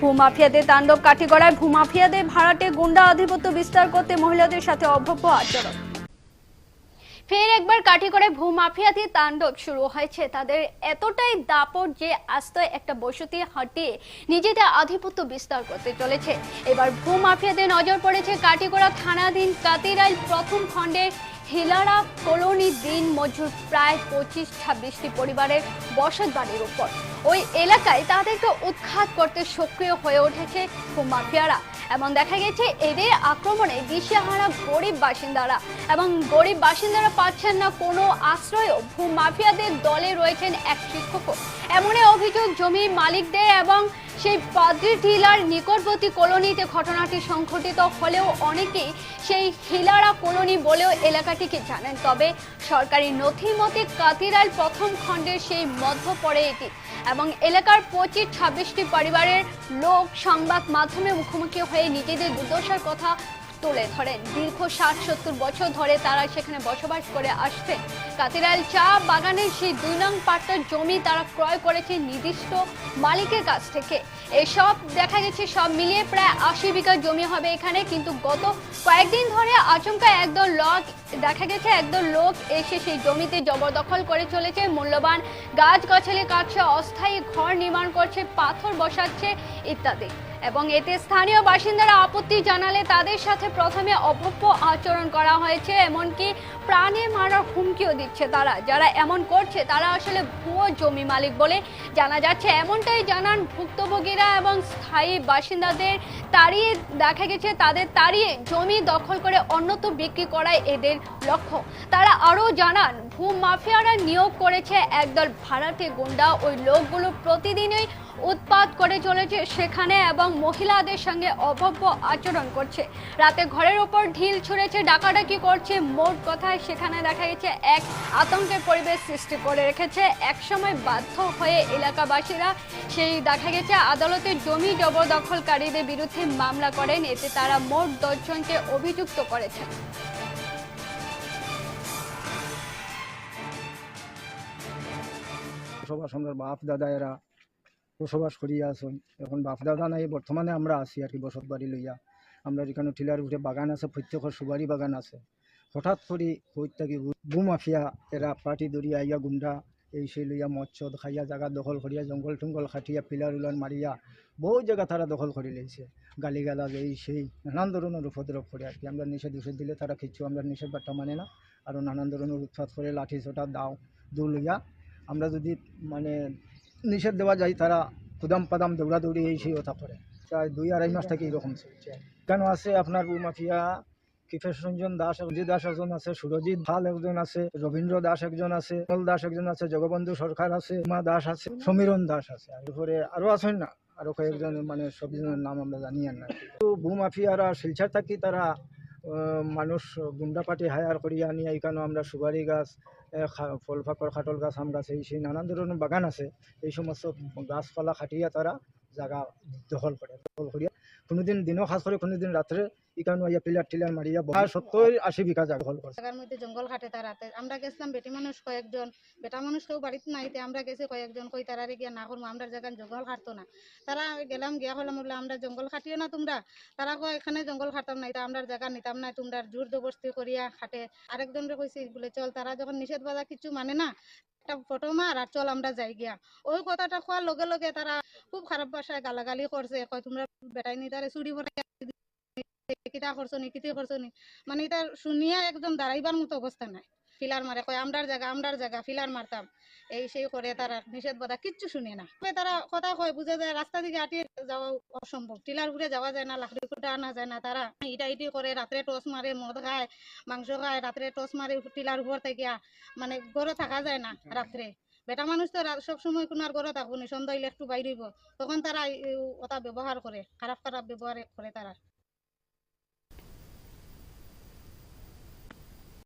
ভূমাফিয়াদের তাণ্ডব কাঠিগড়ায় ভূমাফিয়াদের ভাড়াটে গুন্ডা আধিপত্য বিস্তার করতে মহিলাদের সাথে অভব্য আচরণ। ফের একবার কাঠিগড়ে ভূমাফিয়াদের তাণ্ডব শুরু হয়েছে। তাদের এতটাই দাপট যে আস্ত একটা বসতি হাঁটিয়ে নিজেদের আধিপত্য বিস্তার করতে চলেছে। এবার ভূমাফিয়াদের নজর পড়েছে কাঠিগড়া থানাধীন কাতিরাইল প্রথম খণ্ডের হিলারা কলোনি দিন মজুর প্রায় পঁচিশ ছাব্বিশটি পরিবারের বসত বাড়ির উপর। ওই এলাকায় তাদেরকে উৎখাত করতে সক্রিয় হয়ে উঠেছে মাফিয়ারা। এবং দেখা গেছে, এদের আক্রমণে দিশেহারা গরিব বাসিন্দারা। এবং গরিব বাসিন্দারা পাচ্ছেন না কোনো আশ্রয়ও। ভূমাফিয়াদের দলে রয়েছেন এক শিক্ষকও। এমনই অভিযোগ জমির মালিকদের এবং সেই পাদ্রি টিলার নিকটবর্তী কলোনিতে ঘটনাটি সংঘটিত হলেও অনেকেই সেই হিলারা কলোনি বলেও এলাকাটিকে জানেন। তবে সরকারি নথি মতে কাতিরাল প্রথম খণ্ডের সেই মধ্য পড়ে এটি এবং এলাকার পঁচিশ ছাব্বিশটি পরিবারের লোক সংবাদ মাধ্যমে মুখোমুখি হয়ে নিজেদের দুর্দশার কথা তুলে ধরেন। দীর্ঘ ষাট সত্তর বছর ধরে তারা সেখানে বসবাস করে আসছে কাতিরাল চা বাগানের সেই দুই নং পাট্টার জমি তারা ক্রয় করেছে নির্দিষ্ট মালিকের কাছ থেকে। এসব দেখা গেছে, সব মিলিয়ে প্রায় আশি বিঘা জমি হবে এখানে। কিন্তু গত কয়েকদিন ধরে আচমকা একদল লোক, দেখা গেছে একদল লোক এসে সেই জমিতে জবরদখল করে চলেছে। মূল্যবান গাছ গাছালি কাটছে অস্থায়ী ঘর নির্মাণ করছে, পাথর বসাচ্ছে ইত্যাদি। এবং এতে স্থানীয় বাসিন্দারা আপত্তি জানালে তাদের সাথে প্রথমে অভব্য আচরণ করা হয়েছে, এমনকি প্রাণে মারার হুমকিও দিচ্ছে তারা। যারা এমন করছে, তারা আসলে ভুয়ো জমি মালিক বলে জানা যাচ্ছে। এমনটাই জানান ভুক্তভোগীরা এবং স্থায়ী বাসিন্দাদের। তাড়িয়ে দেখা গেছে, তাদের তাড়িয়ে জমি দখল করে অন্যত্র বিক্রি করায় এদের লক্ষ্য। তারা আরও জানান ভূ মাফিয়ারা নিয়োগ করেছে একদল ভাড়াটে গুন্ডা। ওই লোকগুলো প্রতিদিনই উৎপাত করে চলেছে সেখানে এবং মহিলাদের সঙ্গে অভব্য আচরণ করছে। রাতে ঘরের ওপর ঢিল ছুঁড়েছে, ডাকাডাকি করছে, মোট কথায় সেখানে দেখা গেছে এক আতঙ্কের পরিবেশ সৃষ্টি করে রেখেছে। একসময় বাধ্য হয়ে এলাকাবাসীরা সেই দেখা গেছে আদালতে জমি জবরদখলকারীদের বিরুদ্ধে মামলা করেন, এতে তারা মোট দশজনকে অভিযুক্ত করেছেন। বসবাস আমরা বাপ দাদা এরা বসবাস করিয়া আসুন এখন বাপ দাদা নাই, বর্তমানে আমরা আছি আর কি বসত বাড়ি লইয়া। আমরা এখানে টিলার উঠে বাগান আছে, প্রত্যেকের সুবারি বাগান আছে। হঠাৎ করে থাকি মাফিয়া, এরা পার্টি দরিয়া আইয়া গুন্ডা, এই সেই লইয়া মৎস্য খাইয়া জায়গা দখল করিয়া জঙ্গল টঙ্গল খাটিয়া পিলার উলান মারিয়া বহু জায়গা তারা দখল করে লইছে। গালি গালাজ এই সেই নানান ধরনের উপদ্রব করে আর কি। আমরা নিষেধ উষেধ দিলে তারা কিচ্ছু আমরা নিষেধ বার্তা মানে না। আরও নানান ধরনের উৎপাত করে লাঠি ছোটা, দাও, দু লইয়া। আমরা যদি মানে নিষেধ দেওয়া যায়, তারা কুদাম পাদাম দৌড়াদৌড়ি এই সেই কথা করে প্রায় দুই আড়াই মাস থেকে এরকম চলছে। কেন আছে আপনার মাফিয়া? কিফেশ রঞ্জন দাস অজিত দাস একজন আছে, সুরজিৎ ভালো একজন আছে, রবীন্দ্র দাস একজন আছে কমল দাস একজন আছে, জগবন্ধু সরকার আছে, উমা দাস আছে, সমীরণ দাস আছে। এরপরে আরও আছেন না? আরও কয়েকজন মানে সবজনের নাম আমরা জানি আর না। তো ভূমাফিয়ারা শিলচার থাকি তারা মানুষ গুন্ডা পাটি হায়ার করিয়া আনি এখানে আমরা সুপারি গাছ ফল ফাঁকর খাটল গাছ আম গাছ এই সেই নানান ধরনের বাগান আছে। এই সমস্ত গাছপালা খাটিয়া তারা জায়গা দখল করে, দখল করিয়া কোনোদিন দিনও খাস করে, কোনোদিন রাত্রে আইয়া পিলার টিলার মারিয়া আশি জায়গার মধ্যে জঙ্গল কাটে তারাতে আমরা গেছিলাম, বেটি মানুষ কয়েকজন। বেটা মানুষ বাড়িতে নাইতে আমরা কয়েকজন কই, তারারে গিয়া না করব আমরা জায়গায় জঙ্গল কাটতো না। তারা গেলাম, গিয়া হলাম বললাম আমরা জঙ্গল কাটিও না তোমরা। তারা কয়, এখানে জঙ্গল কাটতাম নাই আমরা জায়গা নিতাম না, তোমরা জোর জবরদস্তি করিয়া খাটে আরেকজনরে কইছি, বলে, চল, তারা যখন নিষেধ বাধা কিছু মানে না একটা ফটো মার আর চল আমরা যাই গিয়া। ওই কথাটা কোয়ার লগে লগে তারা খুব খারাপ ভাষায় গালাগালি করছে কয়, তোমরা বেটাই নি তারে চুরি করে কিতা করছ নি, কিতা করছ নি? মানে এটা শুনিয়া একদম দাঁড়াইবার মতো অবস্থা নাই। ফিলার মারে, কয় আমরার জায়গা আমরার জায়গা, ফিলার মারতাম। এই সেই করে তারা নিষেধ বাধা কিচ্ছু শুনে না। তবে তারা কথা কয়, বুঝে যায় রাস্তা দিকে আটিয়ে যাওয়া অসম্ভব। টিলার ঘুরে যাওয়া যায় না, লাকড়ি কুটা আনা যায় না। তারা ইটা ইটি করে রাত্রে টস মারে, মদ খায়, মাংস খায়, রাত্রে টস মারে টিলার উপর থেকে মানে ঘরে থাকা যায় না রাত্রে। বেটা মানুষ তো রা- সবসময় কোনো আর ঘরে থাকব না সন্ধ্যা হইলে একটু বাইরে তখন তারা ওটা ব্যবহার করে, খারাপ খারাপ ব্যবহার করে তারা।